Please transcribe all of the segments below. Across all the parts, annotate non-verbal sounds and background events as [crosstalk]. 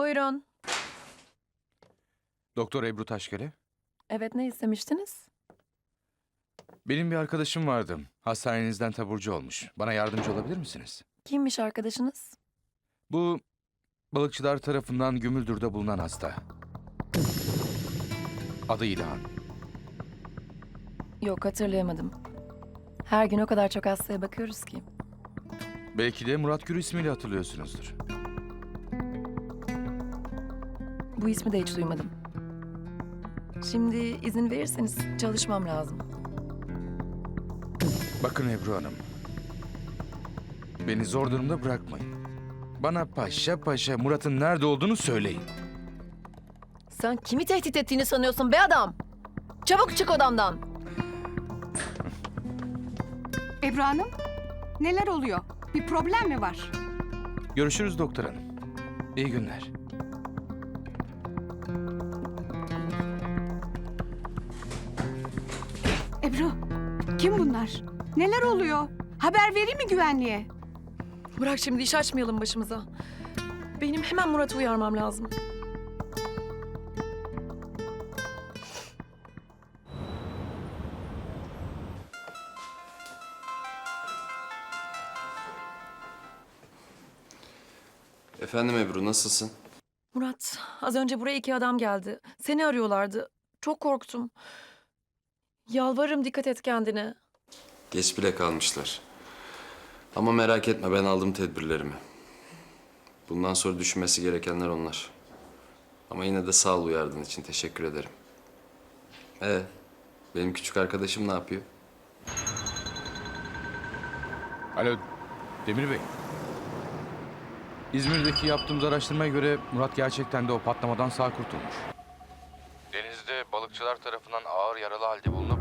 Buyurun. Doktor Ebru Taşkele. Evet ne istemiştiniz? Benim bir arkadaşım vardı. Hastanenizden taburcu olmuş. Bana yardımcı olabilir misiniz? Kimmiş arkadaşınız? Bu balıkçılar tarafından Gümüldür'de bulunan hasta. Adı İlhan. Yok hatırlayamadım. Her gün o kadar çok hastaya bakıyoruz ki. Belki de Murat Gür ismiyle hatırlıyorsunuzdur. Bu ismi de hiç duymadım. Şimdi izin verirseniz çalışmam lazım. Bakın Ebru Hanım. Beni zor durumda bırakmayın. Bana paşa paşa Murat'ın nerede olduğunu söyleyin. Sen kimi tehdit ettiğini sanıyorsun be adam? Çabuk çık odamdan. [laughs] Ebru Hanım, neler oluyor? Bir problem mi var? Görüşürüz doktor hanım. İyi günler. Ebru, kim bunlar? Neler oluyor? Haber vereyim mi güvenliğe? Bırak şimdi iş açmayalım başımıza. Benim hemen Murat'ı uyarmam lazım. Efendim Ebru nasılsın? Murat, az önce buraya iki adam geldi. Seni arıyorlardı. Çok korktum. Yalvarırım dikkat et kendine. Geç bile kalmışlar. Ama merak etme ben aldım tedbirlerimi. Bundan sonra düşünmesi gerekenler onlar. Ama yine de sağ ol uyardığın için teşekkür ederim. Ee, benim küçük arkadaşım ne yapıyor? Alo Demir Bey. İzmir'deki yaptığımız araştırmaya göre Murat gerçekten de o patlamadan sağ kurtulmuş. Denizde balıkçılar tarafından ağır yaralı halde bulunup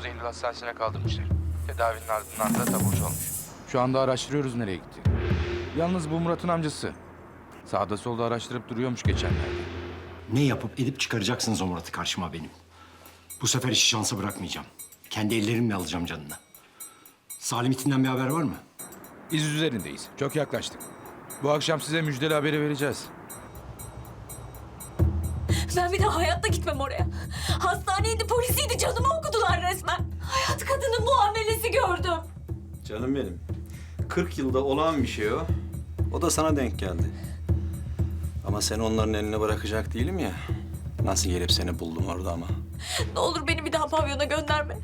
9 Eylül hastanesine kaldırmışlar. Tedavinin ardından da taburcu olmuş. Şu anda araştırıyoruz nereye gitti. Yalnız bu Murat'ın amcası. Sağda solda araştırıp duruyormuş geçenlerde. Ne yapıp edip çıkaracaksınız o Murat'ı karşıma benim. Bu sefer işi şansa bırakmayacağım. Kendi ellerimle alacağım canını. Salim itinden bir haber var mı? İz üzerindeyiz. Çok yaklaştık. Bu akşam size müjdeli haberi vereceğiz. Ben bir daha hayatta gitmem oraya. Hastaneydi, polisiydi, canımı okudular resmen. Hayat kadının muamelesi gördüm. Canım benim. 40 yılda olağan bir şey o. O da sana denk geldi. Ama seni onların eline bırakacak değilim ya. Nasıl gelip seni buldum orada ama. Ne olur beni bir daha pavyona gönderme.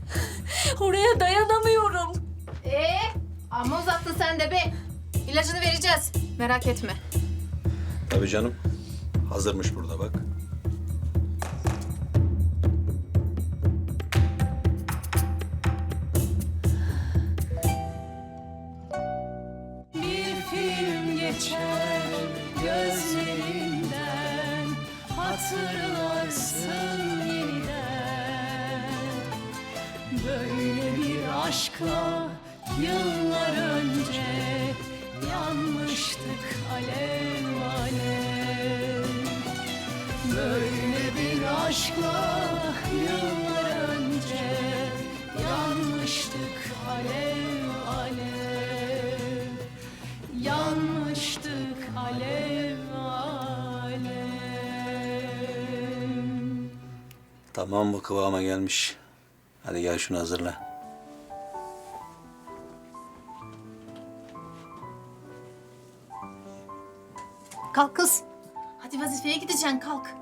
Oraya dayanamıyorum. Ee, amma uzattın sen de be. İlacını vereceğiz. Merak etme. Tabii canım. Hazırmış burada bak. Hatırlarsın yeniden. Böyle bir aşkla yıllar önce yanmıştık alev alev. Böyle bir aşkla yıllar önce yanmıştık alev alev. Yanmıştık alev Tamam bu kıvama gelmiş. Hadi gel şunu hazırla. Kalk kız. Hadi vazifeye gideceksin kalk.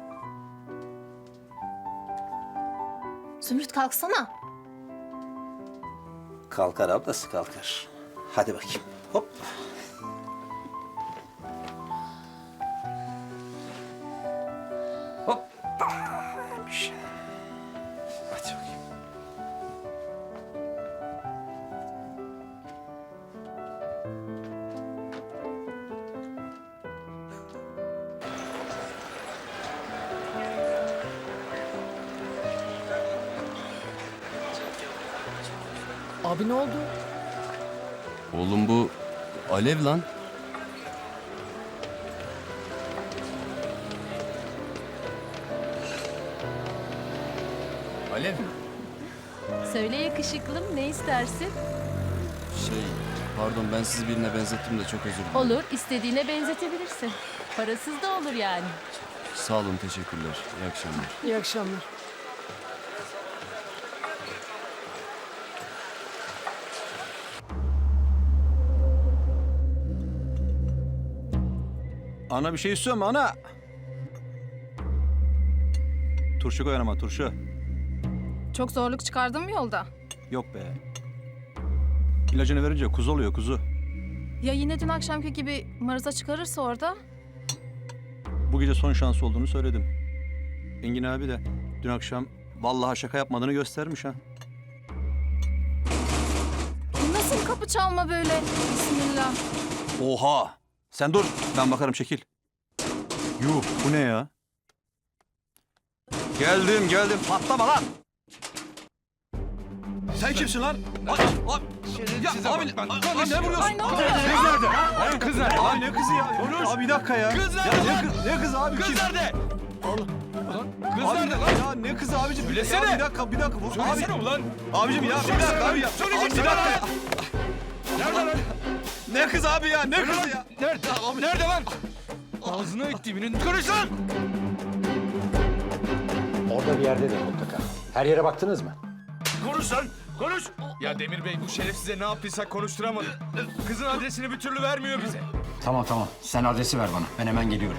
Zümrüt kalksana. Kalkar ablası kalkar. Hadi bakayım. Hop. Abi ne oldu? Oğlum bu Alev lan. Alev. Söyle yakışıklım ne istersin? Şey Pardon ben sizi birine benzettim de çok özür dilerim. Olur, istediğine benzetebilirsin. Parasız da olur yani. Sağ olun teşekkürler. İyi akşamlar. İyi akşamlar. Ana bir şey istiyor mu ana? Turşu koy anama turşu. Çok zorluk çıkardın mı yolda? Yok be. İlacını verince kuzu oluyor kuzu. Ya yine dün akşamki gibi marıza çıkarırsa orada? Bu gece son şans olduğunu söyledim. Engin abi de dün akşam vallahi şaka yapmadığını göstermiş ha. Nasıl kapı çalma böyle? Bismillah. Oha! Sen dur, ben bakarım çekil. Yuh, bu ne ya? Geldim, geldim. Patlama lan! Sen kimsin lan? Ay, ay, ya abi, abi, ne vuruyorsun? Ay, ne oluyor? Kız nerede? Ay, kız nerede? Abi ne kızı ya? Abi bir dakika ya. Kız nerede ya, ne, kız, ne kız abi? Kız nerede? Allah. Kız abi, nerede lan? Ya ne kızı abicim? Söylesene. Ya bir dakika, bir dakika. Bu, Söylesene abi, ulan. Abicim ya bir dakika abi ya. Abi bir dakika ya. Nerede lan? Ne kız abi ya? Ne kızı ya? Nerede abi? Nerede lan? Ağzına ettiğiminin konuş lan! Orada bir yerde de mutlaka. Her yere baktınız mı? Konuş lan! Konuş! Ya Demir Bey bu şeref size ne yaptıysak konuşturamadı. Kızın adresini bir türlü vermiyor bize. Tamam tamam. Sen adresi ver bana. Ben hemen geliyorum.